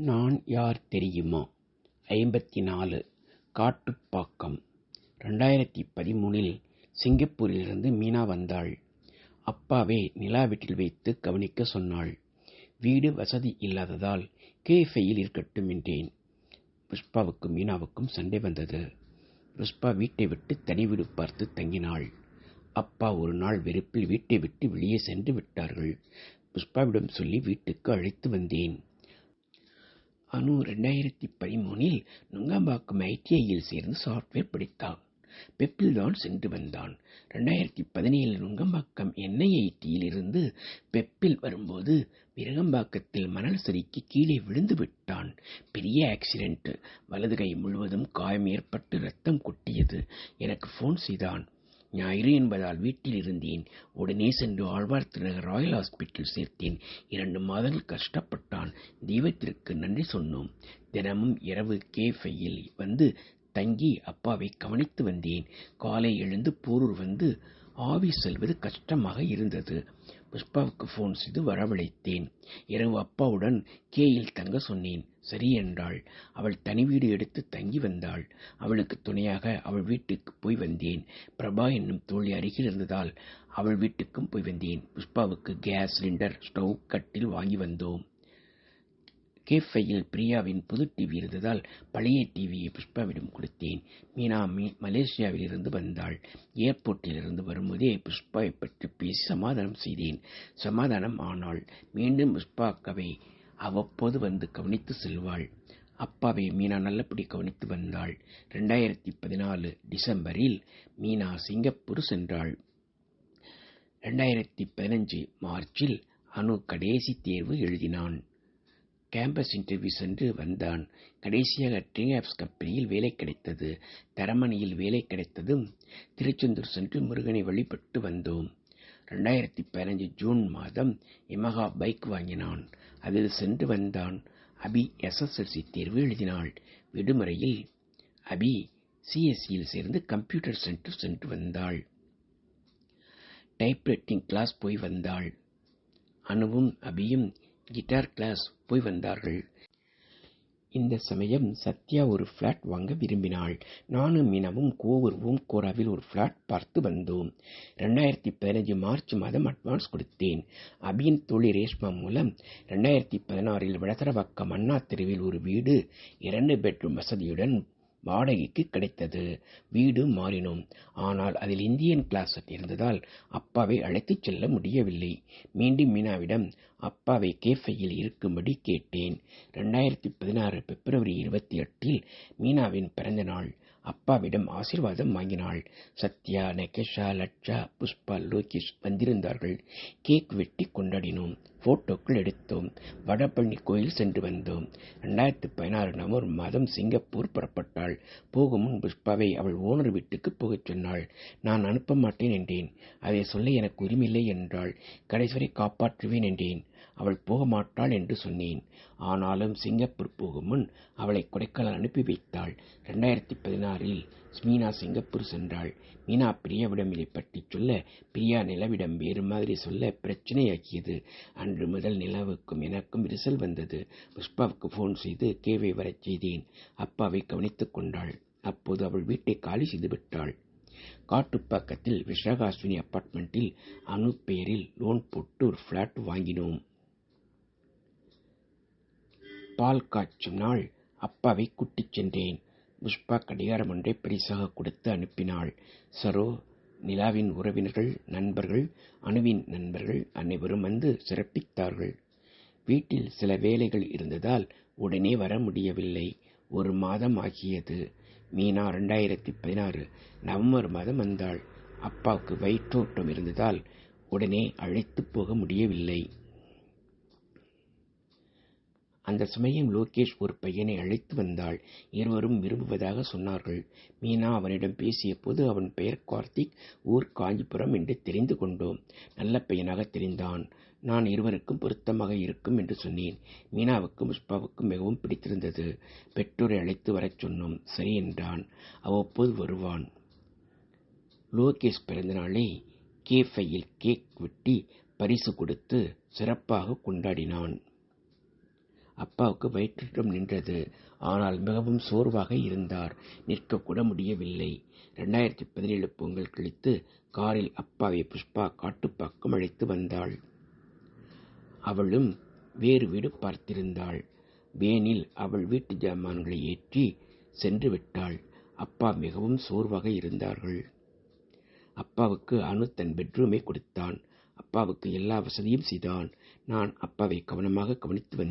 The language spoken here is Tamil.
நான் யார் தெரியுமா? ஐம்பத்தி நாலு காட்டுப்பாக்கம். ரெண்டாயிரத்தி பதிமூணில் சிங்கப்பூரிலிருந்து மீனா வந்தாள். அப்பாவே நிலா வீட்டில் வைத்து கவனிக்க சொன்னாள். வீடு வசதி இல்லாததால் கேஃபையில் இருக்கட்டும் என்றேன். புஷ்பாவுக்கும் மீனாவுக்கும் சண்டை வந்தது. புஷ்பா வீட்டை விட்டு தனி வீடு பார்த்து தங்கினாள். அப்பா ஒரு நாள் வெறுப்பில் வீட்டை விட்டு வெளியே சென்று விட்டார்கள். புஷ்பாவிடம் சொல்லி வீட்டுக்கு அழைத்து வந்தேன். அனு ரெண்டாயிரத்தி பதிமூனில் நுங்கம்பாக்கம் ஐடிஐயில் சேர்ந்து சாஃப்ட்வேர் படித்தான். பெப்பில் தான் சென்று வந்தான். ரெண்டாயிரத்தி பதினேழு நுங்கம்பாக்கம் என்ஐஐடியில் இருந்து பெப்பில் வரும்போது விரகம்பாக்கத்தில் மணல் சரிக்கு கீழே விழுந்து விட்டான். பெரிய ஆக்சிடென்ட் வலது கை முழுவதும் காயம் ஏற்பட்டு ரத்தம் கொட்டியது. எனக்கு ஃபோன் செய்தான். ஞாயிறு என்பதால் வீட்டில் இருந்தேன் உடனே சென்று ஆழ்வார் ராயல் ஹாஸ்பிட்டல் சேர்த்தேன். இரண்டு மாதங்கள் கஷ்டப்பட்டான். தெய்வத்திற்கு நன்றி சொன்னோம். தினமும் இரவு கேஃபையில் வந்து தங்கி அப்பாவை கவனித்து வந்தேன். காலை எழுந்து போரூர் வந்து ஆவி செல்வது கஷ்டமாக இருந்தது. புஷ்பாவுக்கு ஃபோன் செய்து வரவழைத்தேன். இரவு அப்பாவுடன் கேயில் தங்க சொன்னேன். சரி என்றாள். அவள் தனி வீடு எடுத்து தங்கி வந்தாள். அவளுக்கு துணையாக அவள் வீட்டுக்கு போய் வந்தேன். பிரபா என்னும் தோழி அருகில் இருந்ததால் அவள் வீட்டுக்கும் போய் வந்தேன். புஷ்பாவுக்கு கேஸ் சிலிண்டர் ஸ்டவ் கட்டில் வாங்கி வந்தோம். கேஃபையில் பிரியாவின் புது டிவி இருந்ததால் பழைய டிவியை புஷ்பாவிடம் கொடுத்தேன். மீனா மீ மலேசியாவில் இருந்து வந்தாள். ஏர்போர்ட்டில் இருந்து வரும்போதே புஷ்பாவை பற்றி பேசி சமாதானம் செய்தேன். சமாதானம் ஆனாள் மீண்டும் புஷ்பா அக்காவை அவ்வப்போது வந்து கவனித்து செல்வாள். அப்பாவை மீனா நல்லபடி கவனித்து வந்தாள். ரெண்டாயிரத்தி பதினாலு டிசம்பரில் மீனா சிங்கப்பூர் சென்றாள். ரெண்டாயிரத்தி பதினஞ்சு மார்ச்சில் அனு கடைசி தேர்வு எழுதினான். கேம்பஸ் இன்டர்வியூ சென்று வந்தான். கடைசியாக ட்ரீஆப்ஸ் கம்பெனியில் வேலை கிடைத்தது. தரமணியில் வேலை கிடைத்ததும் திருச்செந்தூர் சென்று முருகனை வழிபட்டு வந்தோம். ரெண்டாயிரத்தி பதினஞ்சு ஜூன் மாதம் எமகா பைக் வாங்கினான். அதில் சென்று வந்தான். அபி எஸ்எஸ்எல்சி தேர்வு எழுதினாள். விடுமுறையில் அபி சிஎஸ்சியில் சேர்ந்து கம்ப்யூட்டர் சென்டர் சென்று வந்தாள். டைப்ரைட்டிங் கிளாஸ் போய் வந்தாள். அனுவும் அபியும் கிட்டார் கிளாஸ் போய் வந்தார்கள். இந்த சமயம் சத்யா ஒரு ஃப்ளாட் வாங்க விரும்பினாள். நானும் மீனவும் கோவூர்வும் கோராவில் ஒரு ஃப்ளாட் பார்த்து வந்தோம். ரெண்டாயிரத்தி பதினஞ்சு மார்ச் மாதம் அட்வான்ஸ் கொடுத்தேன். அபியின் தொழில் ரேஷ்மா மூலம் ரெண்டாயிரத்தி பதினாறில் வடசரவாக்கம் அண்ணா தெருவில் ஒரு வீடு இரண்டு பெட்ரூம் வசதியுடன் வாடகைக்கு கிடைத்தது. வீடு மாறினோம். ஆனால் அதில் இந்தியன் கிளாஸ் இருந்ததால் அப்பாவை அழைத்துச் செல்ல முடியவில்லை. மீண்டும் மீனாவிடம் அப்பாவை கேஃபையில் இருக்கும்படி கேட்டேன். ரெண்டாயிரத்தி பதினாறு பிப்ரவரி இருபத்தி எட்டில் மீனாவின் பிறந்த நாள். அப்பாவிடம் ஆசிர்வாதம் வாங்கினாள். சத்யா நெகேஷா லட்சா புஷ்பா லோகேஷ் வந்திருந்தார்கள். கேக் வெட்டி கொண்டாடினோம். போட்டோக்கள் எடுத்தோம். வடபழனி கோயில் சென்று வந்தோம். ரெண்டாயிரத்தி பதினாறு நவம்பர் மாதம் சிங்கப்பூர் புறப்பட்டாள். போகும் முன் புஷ்பாவை அவள் ஓனர் வீட்டுக்கு போகச் சொன்னாள். நான் அனுப்ப மாட்டேன் என்றேன். அதை சொல்ல எனக்கு உரிமையில்லை என்றாள். கடைசி காப்பாற்றுவேன் என்றேன். அவள் போக மாட்டாள் என்று சொன்னேன். ஆனாலும் சிங்கப்பூர் போகும் முன் அவளை கொடைக்கானல் அனுப்பி வைத்தாள். ரெண்டாயிரத்தி பதினாறில் மீனா சிங்கப்பூர் சென்றாள். மீனா பிரியாவிடம் இதை பற்றி சொல்ல பிரியா நிலவிடம் வேறு மாதிரி சொல்ல பிரச்சனையாக்கியது அன்று முதல் நிலவுக்கும் எனக்கும் விரிசல் வந்தது. புஷ்பாவுக்கு ஃபோன் செய்து கேவை வரச் செய்தேன். அப்பாவை கவனித்துக் கொண்டாள். அப்போது அவள் வீட்டை காலி செய்து விட்டாள். காட்டுப்பாக்கத்தில் விஷகாஸ்வினி அப்பார்ட்மெண்ட்டில் அனு பெயரில் லோன் போட்டு ஒரு ஃப்ளாட் வாங்கினோம். பால் காய்ச்சும் நாள் அப்பாவை கூட்டிச் சென்றேன். புஷ்பா கடிகாரம் ஒன்றை பரிசாக கொடுத்து அனுப்பினாள். சரோ நிலாவின் உறவினர்கள் நண்பர்கள் அணுவின் நண்பர்கள் அனைவரும் வந்து சிறப்பித்தார்கள். வீட்டில் சில வேலைகள் இருந்ததால் உடனே வர முடியவில்லை. ஒரு மாதம் ஆகியது. மீனா ரெண்டாயிரத்தி பதினாறு நவம்பர் மாதம் வந்தாள். அப்பாவுக்கு வயிற்றோட்டம் இருந்ததால் உடனே அழைத்து போக முடியவில்லை. அந்த சமயம் லோகேஷ் ஒரு பையனை அழைத்து வந்தாள். இருவரும் விரும்புவதாக சொன்னார்கள். மீனா அவனிடம் பேசிய போது அவன் பெயர் கார்த்திக் ஊர் காஞ்சிபுரம் என்று தெரிந்து கொண்டோம். நல்ல பையனாக தெரிந்தான். நான் இருவருக்கும் பொருத்தமாக இருக்கும் என்று சொன்னேன். மீனாவுக்கும் புஷ்பாவுக்கும் மிகவும் பிடித்திருந்தது. பெற்றோரை அழைத்து வரச் சொன்னோம். சரி என்றான். அவ்வப்போது வருவான். லோகேஷ் பிறந்த நாளை கேஃபையில் கேக் வெட்டி பரிசு கொடுத்து சிறப்பாக கொண்டாடினான். அப்பாவுக்கு வயிற்றுத்தம் நின்றது. ஆனால் மிகவும் சோர்வாக இருந்தார். நிற்கக்கூட முடியவில்லை. ரெண்டாயிரத்தி பதினேழு பொங்கல் கழித்து காரில் அப்பாவை புஷ்பா காட்டுப்பாக்கம் அழைத்து வந்தாள். அவளும் வேறு வீடு பார்த்திருந்தாள். வேனில் அவள் வீட்டு ஜாமான்களை ஏற்றி சென்று விட்டாள். அப்பா மிகவும் சோர்வாக இருந்தார்கள். அப்பாவுக்கு அனு தன் பெட்ரூமை கொடுத்தான். அப்பாவுக்கு எல்லா வசதியும் செய்தான். நான் அப்பாவை கவனமாக கவனித்து வந்தேன்.